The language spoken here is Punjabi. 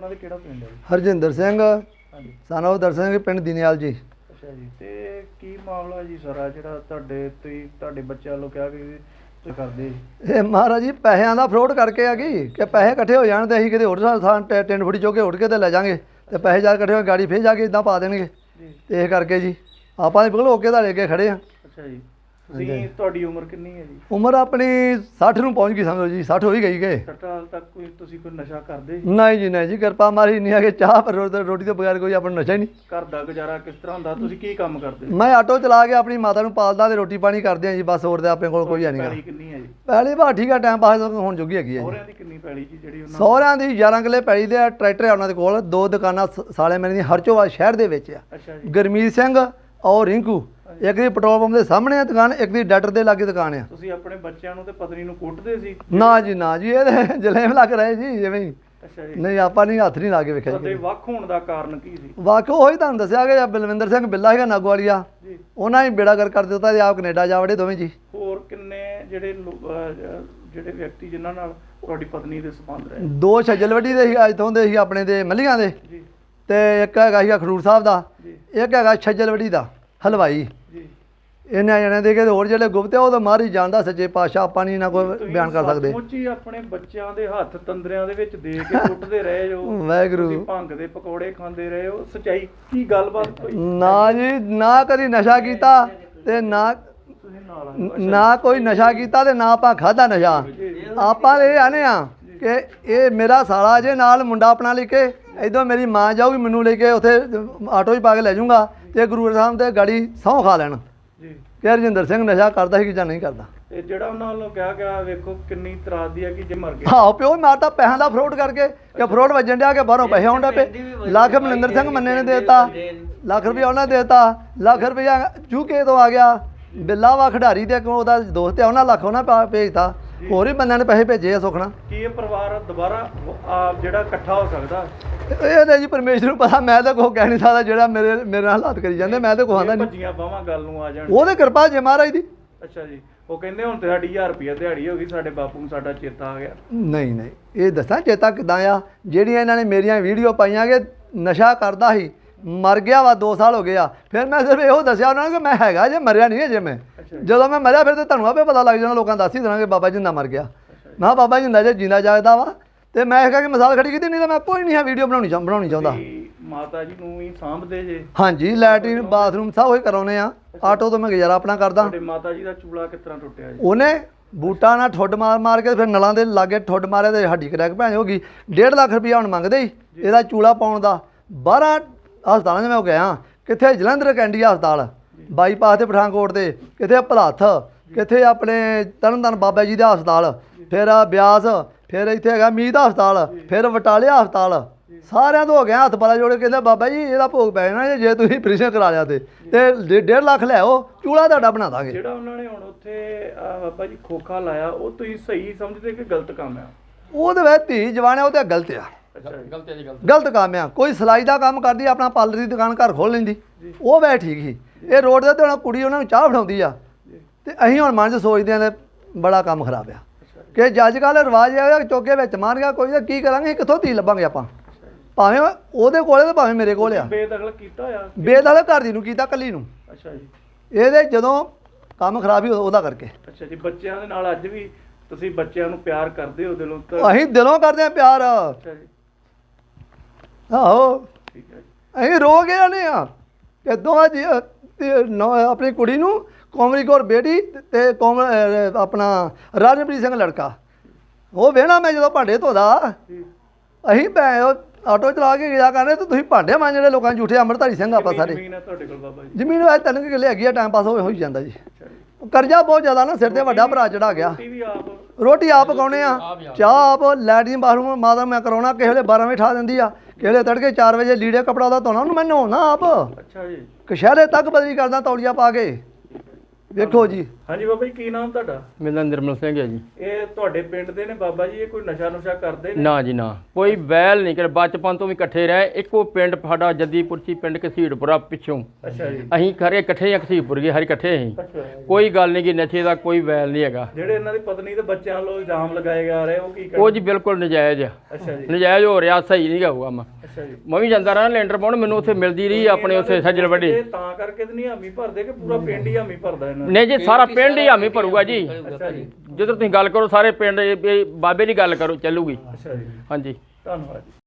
ਆਪਣਾ ਤੇ ਕਿਹੜਾ ਪਿੰਡ ਹੈ? ਜੀ? ਹਰਜਿੰਦਰ ਸਿੰਘ। ਹਾਂਜੀ। ਸਾਨੂੰ ਦਰਸ਼ਨ ਸਿੰਘ ਪਿੰਡ ਦੀਨਿਆਲ ਜੀ। ਅੱਛਾ ਜੀ। ਤੇ ਕੀ ਮਾਮਲਾ ਜੀ ਸਾਰਾ ਜਿਹੜਾ ਤੁਹਾਡੇ ਤੁਸੀਂ ਤੁਹਾਡੇ ਬੱਚਿਆਂ ਵੱਲੋਂ ਕਿਹਾ ਕਿ ਤੁਸੀਂ ਕਰਦੇ? ਜੀ? ਇਹ ਮਹਾਰਾਜ ਜੀ ਪੈਸਿਆਂ ਦਾ ਫਰੋਡ ਕਰਕੇ ਆ ਗਈ ਕਿ ਪੈਸੇ ਇਕੱਠੇ ਹੋ ਜਾਣ ਤੇ ਅਸੀਂ ਕਿਤੇ ਹੋਰ ਥਾਂ ਟੈ- ਟੈਂਟ ਫੁੱਟੀ ਚੋ ਕੇ ਉੱਡ ਕੇ ਤੇ ਲੈ ਜਾਾਂਗੇ ਤੇ ਪੈਸੇ ਜਾ ਇਕੱਠੇ ਹੋ ਕੇ ਗਾੜੀ ਫੇਰ ਜਾ ਕੇ ਇਦਾਂ ਪਾ ਦੇਣਗੇ। ਜੀ। ਤੇ ਇਹ ਕਰਕੇ ਜੀ ਆਪਾਂ ਦੇ ਬਿਲਕੁਲ ਓਕੇ ਦਾ ਲੈ ਕੇ ਖੜੇ ਆ ਅੱਛਾ ਜੀ। ਤੁਸੀਂ ਤੁਹਾਡੀ ਉਮਰ ਕਿੰਨੀ ਹੈ ਜੀ? ਉਮਰ ਆਪਣੀ 60 ਨੂੰ ਪਹੁੰਚ ਗਈ ਸਮਝੋ ਜੀ 60 ਹੋ ਹੀ ਗਈ ਗਏ ਸੱਠ ਸਾਲ ਤੱਕ ਕੋਈ ਤੁਸੀਂ ਕੋਈ ਨਸ਼ਾ ਕਰਦੇ ਜੀ? ਨਹੀਂ ਜੀ ਨਹੀਂ ਜੀ ਕਿਰਪਾ ਮਾਰੀ ਨਹੀਂ ਆ ਕਿ ਚਾਹ ਪਰ ਰੋਟੀ ਤੋਂ ਬਗੈਰ ਕੋਈ ਆਪਣਾ ਨਸ਼ਾ ਹੀ ਨਹੀਂ। ਘਰ ਦਾ ਗੁਜ਼ਾਰਾ ਕਿਸ ਤਰ੍ਹਾਂ ਹੁੰਦਾ? ਤੁਸੀਂ ਕੀ ਕੰਮ ਕਰਦੇ? ਮੈਂ ਆਟੋ ਚਲਾ ਕੇ ਆਪਣੀ ਮਾਤਾ ਨੂੰ ਪਾਲਦਾ ਤੇ ਰੋਟੀ ਪਾਣੀ ਕਰਦੇ ਆ ਜੀ ਬਸ ਹੋਰ ਤੇ ਆਪਣੇ ਕੋਲ ਕੋਈ ਹੈ ਨਹੀਂਗਾ ਪੈਲੀ ਕਿੰਨੀ ਹੈ ਜੀ? ਪਹਿਲੀ ਵਾਰ ਠੀਕ ਆ ਟਾਈਮ ਪਾਸ ਹੁਣ ਜੋਗੀ ਹੈਗੀ ਹੈ ਸਹੁਰਿਆਂ ਦੀ ਕਿੰਨੀ ਪੈਲੀ ਜੀ ਜਿਹੜੀ ਉਹਨਾਂ ਸਹੁਰਿਆਂ ਦੀ 11 ਕਿੱਲੇ ਪੈਲੀ ਦੇ ਆ, ਟਰੈਕਟਰ ਆ ਉਹਨਾਂ ਦੇ ਕੋਲ। ਦੋ ਦੁਕਾਨਾਂ ਸਾਲੇ ਮੇਰੇ ਦੀ ਹਰਚੋਵਾ ਸ਼ਹਿਰ ਦੇ ਵਿੱਚ ਆ। ਅੱਛਾ ਜੀ। ਗਰਮੀਤ ਸਿੰਘ ਔਰ ਰਿੰਕੂ ਇੱਕ ਦੀ ਪੈਟਰੋਲ ਪੰਪ ਦੇ ਸਾਹਮਣੇ ਆ ਦੁਕਾਨ ਇੱਕ ਦੀ ਡਾਕਟਰ ਦੇ ਲਾਗੇ ਦੁਕਾਨ ਆ। ਤੁਸੀਂ ਆਪਣੇ ਬੱਚਿਆਂ ਨੂੰ ਤੇ ਪਤਨੀ ਨੂੰ ਕੁੱਟਦੇ ਸੀ? ਨਾ ਜੀ ਨਾ ਜੀ ਇਹ ਤੇ ਜਲੇਮ ਲੱਗ ਰਹੇ ਜੀ ਜਿਵੇਂ ਹੀ। ਅੱਛਾ ਜੀ। ਨਹੀਂ ਆਪਾਂ ਨਹੀਂ ਹੱਥ ਨਹੀਂ ਲਾ ਕੇ ਵੇਖਿਆ ਜੀ ਵੱਖ ਹੋਣ ਦਾ ਕਾਰਨ ਕੀ ਸੀ? ਵਾਕਿਆ ਉਹੀ ਤੁਹਾਨੂੰ ਦੱਸਿਆ ਕਿ ਬਲਵਿੰਦਰ ਸਿੰਘ ਬਿੱਲਾ ਹੈਗਾ ਨਾਗਵਾਲੀਆ। ਜੀ। ਉਹਨਾਂ ਹੀ ਬੇੜਾ ਕਰ ਕਰ ਦਿੱਤਾ ਤੇ ਆਪ ਕੈਨੇਡਾ ਜਾ ਵੜੇ ਦੋਵੇਂ ਜੀ। ਹੋਰ ਕਿੰਨੇ ਜਿਹੜੇ ਜਿਹੜੇ ਵਿਅਕਤੀ ਜਿਨ੍ਹਾਂ ਨਾਲ ਤੁਹਾਡੀ ਪਤਨੀ ਦੇ ਸੰਬੰਧ ਰਹੇ? ਦੋ ਛੱਜਲਵੱਡੀ ਦੇ ਸੀ ਇਥੋਂ ਦੇ ਸੀ ਆਪਣੇ ਦੇ ਮੱਲੀਆਂ ਦੇ। ਜੀ। ਤੇ ਇੱਕ ਹੈਗਾ ਸੀਗਾ ਖਡੂਰ ਸਾਹਿਬ ਦਾ। ਜੀ। ਇੱਕ ਹੈਗਾ ਛੱਜਲਵੱਡੀ ਦਾ ਹਲਵਾਈ। ਜੀ। ਇਹਨਾਂ ਜਣਿਆਂ ਦੇ ਕਿ ਹੋਰ ਜਿਹੜੇ ਗੁਪਤ ਆ ਉਹ ਤਾਂ ਮਾਰ ਹੀ ਜਾਣਦਾ ਸੱਚੇ ਪਾਤਸ਼ਾਹ ਆਪਾਂ ਨਹੀਂ ਨਾ ਕੋਈ ਬਿਆਨ ਕਰ ਸਕਦੇ। ਹੀ ਆਪਣੇ ਬੱਚਿਆਂ ਦੇ ਹੱਥ ਤੰਦਰਿਆਂ ਦੇ ਵਿੱਚ ਦੇ ਕੇ ਕੁੱਟਦੇ ਰਹੇ ਜੋ। ਵਾਹਿਗੁਰੂ। ਤੁਸੀਂ ਭੰਗ ਦੇ ਪਕੌੜੇ ਖਾਂਦੇ ਰਹੇ ਹੋ। ਸਚਾਈ ਕੀ ਗੱਲਬਾਤ ਹੋਈ? ਨਾ ਜੀ ਨਾ ਕਦੀ ਨਸ਼ਾ ਕੀਤਾ ਤੇ ਨਾ। ਨਾ ਕੋਈ ਨਸ਼ਾ ਕੀਤਾ ਤੇ ਨਾ ਆਪਾਂ ਖਾਦਾ ਨਸ਼ਾ। ਆਪਾਂ ਇਹ ਆਨੇ ਆ ਕਿ ਇਹ ਮੇਰਾ ਸਾਲਾ ਜੇ ਨਾਲ ਮੁੰਡਾ ਆਪਣਾ ਲੈ ਕੇ ਇਦੋਂ ਮੇਰੀ ਮਾਂ ਜਾਊਗੀ ਮੈਨੂੰ ਲੈ ਕੇ ਉੱਥੇ ਆਟੋ 'ਚ ਪਾ ਕੇ ਲੈ ਜਾਊਗਾ ਤੇ ਗੁਰੂ ਸਾਹਿਬ ਤੇ ਗਾੜੀ ਸਹੁੰ ਖਾ ਲੈਣ। ਜੀ। ਕਿ ਹਰਜਿੰਦਰ ਸਿੰਘ ਨਸ਼ਾ ਕਰਦਾ ਸੀ ਕਿ ਜਾਂ ਨਹੀਂ ਕਰਦਾ। ਤੇ ਜਿਹੜਾ ਉਹਨਾਂ ਵੱਲੋਂ ਕਿਹਾ ਗਿਆ ਵੇਖੋ ਕਿੰਨੀ ਤਰਾਸਦੀ ਹੈ ਕਿ ਜੇ ਮਰ ਗਿਆ ਹਾਂ ਪਿਓ ਹੀ ਮਾਰਤਾ ਪੈਸਿਆਂ ਦਾ ਫਰੋਡ ਕਰਕੇ ਕਿ ਫਰੋਡ ਵੱਜਣ ਡਿਆ ਕਿ ਬਾਹਰੋਂ ਪੈਸੇ ਆਉਂਦੇ ਪਏ ਲੱਖ ਮਨਿੰਦਰ ਸਿੰਘ ਮੰਨੇ ਨੇ ਦੇਤਾ ਲੱਖ ਰੁਪਇਆ ਉਹਨੇ ਦੇਤਾ ਲੱਖ ਰੁਪਇਆ ਯੂਕੇ ਤੋਂ ਆ ਗਿਆ। ਬਿੱਲਾ ਵਾ ਖਿਡਾਰੀ ਤੇ ਕੋਲ ਉਹਦਾ ਦੋਸਤ ਆ ਉਹਨਾਂ ਲੱਖ ਉਹਨਾਂ ਪਾ- ਭੇਜਤਾ। ਹੋਰ ਵੀ ਬੰਦਿਆਂ ਨੇ ਪੈਸੇ ਭੇਜੇ ਆ ਸੁਖਣਾ ਕੀ ਇਹ ਪਰਿਵਾਰ ਦੁਬਾਰਾ ਆ ਜਿਹੜਾ ਇਕੱਠਾ ਹੋ ਸਕਦਾ? ਇਹ ਤਾਂ ਜੀ ਪਰਮੇਸ਼ਰ ਨੂੰ ਪਤਾ ਮੈਂ ਤਾਂ ਕੋਈ ਕਹਿ ਨਹੀਂ ਸਕਦਾ ਜਿਹੜਾ ਮੇਰੇ ਮੇਰੇ ਨਾਲ ਹਾਲਾਤ ਕਰੀ ਜਾਂਦੇ ਮੈਂ ਤਾਂ ਕੋਈ ਆਂਦਾ ਇਹ ਨਹੀਂ ਭੱਜੀਆਂ ਬਾਹਾਂ ਗੱਲ ਨੂੰ ਆ ਜਾਣ ਉਹਦੇ ਕਿਰਪਾ ਜੇ ਮਹਾਰਾਜ ਦੀ। ਅੱਛਾ ਜੀ ਉਹ ਕਹਿੰਦੇ ਹੁਣ ਤੇ ਸਾਡੀ 1000 ਰੁਪਏ ਦਿਹਾੜੀ ਹੋ ਗਈ ਸਾਡੇ ਬਾਪੂ ਨੂੰ ਸਾਡਾ ਚੇਤਾ ਆ ਗਿਆ। ਨਹੀਂ ਨਹੀਂ ਇਹ ਦੱਸਾਂ ਚੇਤਾ ਕਿਦਾਂ ਆ? ਜਿਹੜੀਆਂ ਇਹਨਾਂ ਨੇ ਮੇਰੀਆਂ ਵੀਡੀਓ ਪਾਈਆਂ ਕਿ ਨਸ਼ਾ ਕਰਦਾ ਸੀ ਮਰ ਗਿਆ ਵਾ 2 ਸਾਲ ਹੋ ਗਏ ਆ। ਫਿਰ ਮੈਂ ਸਿਰਫ ਇਹੋ ਦੱਸਿਆ ਉਹਨਾਂ ਨੂੰ ਕਿ ਮੈਂ ਹੈਗਾ ਜੇ ਮਰਿਆ ਨਹੀਂ ਜੇ ਮੈਂ। ਜਦੋਂ ਮੈਂ ਮਰਿਆ ਫਿਰ ਤੇ ਤੁਹਾਨੂੰ ਆਪੇ ਪਤਾ ਲੱਗ ਜਾਣਾ ਲੋਕਾਂ ਨੂੰ ਦੱਸ ਹੀ ਦੇਣਾ ਕਿ ਬਾਬਾ ਜਿੰਦਾ ਮਰ ਗਿਆ। ਮੈਂ ਕਿਹਾ ਬਾਬਾ ਜਿੰਦਾ ਜੇ ਜਿੰਦਾ ਜਾਗਦਾ ਵਾ ਤੇ ਮੈਂ ਇਹ ਕਹਾਂ ਕਿ ਮਿਸਾਲ ਖੜੀ ਕੀਤੀ ਨਹੀਂ ਤਾਂ ਮੈਂ ਕੋਈ ਨਹੀਂ ਆ ਵੀਡੀਓ ਬਣਾਉਣੀ ਚਾਹ ਬਣਾਉਣੀ ਚਾਹੁੰਦਾ। ਮਾਤਾ ਜੀ ਨੂੰ ਵੀ ਸਾਂਭਦੇ ਜੇ। ਹਾਂਜੀ ਲੈਟਰੀਨ ਬਾਥਰੂਮ ਸਭ ਉਹੀ ਕਰਾਉਨੇ ਆ। ਆਟੋ ਤੋਂ ਮੈਂ ਗੁਜ਼ਾਰਾ ਆਪਣਾ ਕਰਦਾ। ਤੁਹਾਡੇ ਮਾਤਾ ਜੀ ਦਾ ਚੂਲਾ ਕਿਸ ਤਰ੍ਹਾਂ ਟੁੱਟਿਆ ਜੀ? ਉਹਨੇ ਬੂਟਾ ਨਾਲ ਠੁੱਡ ਮਾਰ ਮਾਰ ਕੇ ਫਿਰ ਨਲਾਂ ਦੇ ਲਾਗੇ ਠੁੱਡ ਮਾਰੇ ਤੇ ਹੱਡੀ ਕਰੈਕ ਭੈਣ ਹੋ ਗਈ 1.5 ਲੱਖ ਰੁਪਇਆ ਹੁਣ ਮੰਗਦੇ ਹੀ ਇਹਦਾ ਚੂਲਾ ਪਾਉਣ ਦਾ। 12 ਹਸਪਤਾਲਾਂ 'ਚ ਮੈਂ ਗਿਆ ਕਿੱਥੇ ਜਲੰਧਰ ਕੈਂਡੀ ਹਸਪਤਾਲ ਬਾਈਪਾਸ ਤੇ ਪਠਾਨਕੋਟ ਤੇ ਕਿੱਥੇ ਭਲਾਥ ਕਿੱਥੇ ਆਪਣੇ ਤਰਨਤਨ ਬਾਬਾ ਜੀ ਦਾ ਹਸਪਤਾਲ ਫਿਰ ਆ ਬਿਆਸ ਫਿਰ ਇੱਥੇ ਹੈਗਾ ਮੀਤ ਹਸਪਤਾਲ ਫਿਰ ਵਟਾਲਿਆ ਹਸਪਤਾਲ ਸਾਰਿਆਂ ਤੋਂ ਹੋ ਗਿਆ ਹੱਥ ਪਾਲਾ ਜੋੜ ਕੇ ਕਹਿੰਦੇ ਬਾਬਾ ਜੀ ਇਹਦਾ ਭੋਗ ਪੈ ਜਾਣਾ ਜੇ ਤੁਸੀਂ ਆਪਰੇਸ਼ਨ ਕਰਾ ਲਿਆ ਤੇ ਤੇ 1.5 ਲੱਖ ਲੈ ਆਓ ਚੂਲਾ ਤੁਹਾਡਾ ਬਣਾ ਦਾਂਗੇ। ਜਿਹੜਾ ਉਹਨਾਂ ਨੇ ਹੁਣ ਉੱਥੇ ਆ ਬਾਬਾ ਜੀ ਖੋਖਾ ਲਾਇਆ ਉਹ ਤੁਸੀਂ ਸਹੀ ਸਮਝਦੇ ਕਿ ਗਲਤ ਕੰਮ ਆ? ਉਹਦੇ ਵਿੱਚ ਧੀ ਜਵਾਨ ਹੈ ਉਹ ਤੇ ਗਲਤ ਆ। ਗਲਤ ਹੈ ਜੀ ਗਲਤ ਗਲਤ ਕੰਮ ਆ। ਕੋਈ ਸਿਲਾਈ ਦਾ ਕੰਮ ਕਰਦੀ ਆਪਣਾ ਪਾਰਲਰ ਦੀ ਦੁਕਾਨ ਘਰ ਖੋਲ ਲੈਂਦੀ। ਉਹ ਵੈ ਠੀਕ ਸੀ। ਇਹ ਰੋਡ ਦੇ ਤੇ ਹੁਣ ਕੁੜੀ ਉਹਨਾਂ ਨੂੰ ਚਾਹ ਫੜਾਉਂਦੀ ਆ। ਤੇ ਅਸੀਂ ਹੁਣ ਮਨ 'ਚ ਸੋਚਦੇ ਆਂ ਤੇ ਬੜਾ ਕੰਮ ਖਰਾਬ ਆ। ਕਿ ਜੱਜ ਕੱਲ ਰਿਵਾਜ ਆ ਚੋਕੇ ਵਿੱਚ ਮਾਰ ਗਿਆ ਕੋਈ ਤਾਂ ਕੀ ਕਰਾਂਗੇ ਕਿੱਥੋਂ ਧੀ ਲੱਭਾਂਗੇ ਆਪਾਂ? ਭਾਵੇਂ ਉਹਦੇ ਕੋਲੇ ਤੇ ਭਾਵੇਂ ਮੇਰੇ ਕੋਲੇ ਆ। ਬੇਦਖਲ ਕੀਤਾ ਹੋਇਆ? ਬੇਦਲ ਘਰ ਦੀ ਨੂੰ ਕੀਤਾ ਕੱਲੀ ਨੂੰ। ਅੱਛਾ ਜੀ। ਇਹਦੇ ਜਦੋਂ ਕੰਮ ਖਰਾਬ ਹੀ ਉਹਦਾ ਕਰਕੇ। ਅੱਛਾ ਜੀ ਬੱਚਿਆਂ ਦੇ ਨਾਲ ਅੱਜ ਵੀ ਤੁਸੀਂ ਬੱਚਿਆਂ ਨੂੰ ਪਿਆਰ ਕਰਦੇ ਹੋ ਦਿਲੋਂ? ਤਾਂ ਅਸੀਂ ਦਿਲੋਂ ਕਰਦੇ ਆ ਪਿਆਰ। ਅੱਛਾ ਜੀ। ਆਹੋ। ਠੀਕ ਹੈ। ਅਸੀਂ ਰੋ ਗਏ ਨੇ ਆ। ਕਿ ਦੋਵਾਂ ਜੀ ਅ, ਤੇ ਨੌ- ਆਪਣੀ ਕੁੜੀ ਨੂੰ ਕੋਮਰੀ ਕੌਰ ਬੇਟੀ ਤੇ ਕੋਮ ਅ, ਆਪਣਾ ਰਾਜਪ੍ਰੀਤ ਸਿੰਘ ਲੜਕਾ। ਉਹ ਵੇਣਾ ਮੈਂ ਜਦੋਂ ਭਾਂਡੇ ਧੋਦਾ। ਅਸੀਂ ਭੈ ਉਹ ਆਟੋ ਚਲਾ ਕੇ ਗਿਆ ਕਰਨੇ ਤੇ ਤੁਸੀਂ ਭਾਂਡੇ ਮਾਂਜਣੇ ਲੋਕਾਂ ਦੇ ਝੂਠੇ ਅੰਮ੍ਰਿਤਧਾਰੀ ਸਿੰਘ ਆਪਾਂ ਸਾਰੇ। ਜ਼ਮੀਨ ਹੈ ਤੁਹਾਡੇ ਕੋਲ ਬਾਬਾ ਜੀ। ਜ਼ਮੀਨ ਵਾਜ ਤਿੰਨ ਕੁ ਕਿੱਲੇ ਹੈਗੀ ਆ ਟਾਈਮ ਪਾਸ ਹੋ ਹੋਈ ਜਾਂਦਾ ਜੀ। ਅੱਛਾ ਜੀ। ਕਰਜ਼ਾ ਬਹੁਤ ਜ਼ਿਆਦਾ ਨਾ ਸਿਰ ਤੇ ਵੱਡਾ ਭਰਾ ਚੜਾ ਗਿਆ। ਰੋਟੀ ਵੀ ਆਪ ਰੋਟੀ ਆਪ ਪਕਾਉਣੇ ਆ। ਚਾਹ ਆਪ ਲੈਟਰੀਨ ਬਾਥਰੂਮ ਮਾਤਾ ਮੈਂ ਕਰਾਉਣਾ ਕਿਸੇ ਵੇਲੇ 12 ਵਜੇ ਠਾ ਦਿੰਦੀ ਆ। ਵੇਲੇ ਤੜਕੇ 4 ਵਜੇ ਲੀੜੇ ਕਪੜਾ ਦਾ ਧੋਣਾ ਉਹਨੂੰ ਮੈਂ ਨਹਾਉਣਾ ਆਪ। ਅੱਛਾ ਜੀ। ਕਸ਼ਹਿਰੇ ਤੱਕ ਬਦਲੀ ਕਰਦਾ ਤੌਲੀਆ ਪਾ ਕੇ। ਵੇਖੋ ਜੀ। ਹਾਂਜੀ ਬਾਬਾ ਜੀ ਕੀ ਨਾਮ ਤੁਹਾਡਾ? ਮੇਰਾ ਨਿਰਮਲ ਸਿੰਘ ਹੈ ਜੀ। ਇਹ ਤੁਹਾਡੇ ਪਿੰਡ ਦੇ ਨੇ ਬਾਬਾ ਜੀ ਇਹ ਕੋਈ ਨਸ਼ਾ ਨੁਸ਼ਾ ਕਰਦੇ ਨੇ? ਨਾ ਜੀ ਨਾ। ਕੋਈ ਵੈਲ ਨਹੀਂ ਕਰ ਬਚਪਨ ਤੋਂ ਵੀ ਇਕੱਠੇ ਰਹੇ। ਇੱਕੋ ਪਿੰਡ ਸਾਡਾ ਜੱਦੀਪੁਰਚੀ ਪਿੰਡ ਕਸੀੜਪੁਰਾ ਪਿੱਛੋਂ। ਅੱਛਾ ਜੀ। ਅਸੀਂ ਖਰੇ ਇਕੱਠੇ ਆ ਕਸੀੜਪੁਰ ਗਏ ਹਰ ਇਕੱਠੇ ਅਸੀਂ। ਅੱਛਾ ਕੋਈ ਗੱਲ ਨਹੀਂ ਕਿ ਨਸ਼ੇ ਦਾ ਕੋਈ ਵੈਲ ਨਹੀਂ ਹੈਗਾ। ਜਿਹੜੇ ਇਹਨਾਂ ਦੀ ਪਤਨੀ ਤੇ ਬੱਚਿਆਂ ਵੱਲੋਂ ਇਲਜ਼ਾਮ ਲਗਾਏ ਜਾ ਰਹੇ ਉਹ ਕੀ ਉਹ ਕਰਦੇ ਜੀ ਬਿਲਕੁਲ ਨਜਾਇਜ਼ ਆ। ਅੱਛਾ ਜੀ। ਨਜਾਇਜ਼ ਹੋ ਰਿਹਾ ਸਹੀ ਨਹੀਂ ਹੋਊਗਾ ਮੈਂ। ਅੱਛਾ ਜੀ। ਮੈਂ ਵੀ ਜਾਂਦਾ ਰਹਾ ਲੈਂਡਰ ਪਾਉਣ ਮੈਨੂੰ ਉੱਥੇ ਮਿਲਦੀ ਰਹੀ ਆਪਣੇ ਉੱਥੇ ਸੱਜਲ ਵੱਡੀ। ਇਹ ਤਾਂ ਕਰਕੇ ਤੇ ਨਹੀਂ ਹਾਮੀ ਭਰਦੇ ਕਿ ਪੂਰਾ ਪਿੰਡ ਹੀ ਹਾਮੀ ਭਰਦਾ ਇਹਨਾਂ? ਨਹੀਂ ਜੀ ਸਾਰਾ ਪਿੰਡ ਹੀ ਹਾਮੀ ਭਰੂਗਾ ਜੀ। ਅੱਛਾ ਜੀ। ਜਦੋਂ ਤੁਸੀਂ ਗੱਲ ਕਰੋ ਸਾਰੇ ਪਿੰਡ ਇਹ- ਇਹ ਬਾਬੇ ਦੀ ਗੱਲ ਕਰੋ ਚੱਲੂਗੀ। ਅੱਛਾ ਜੀ। ਹਾਂਜੀ। ਧੰਨਵਾਦ ਜੀ।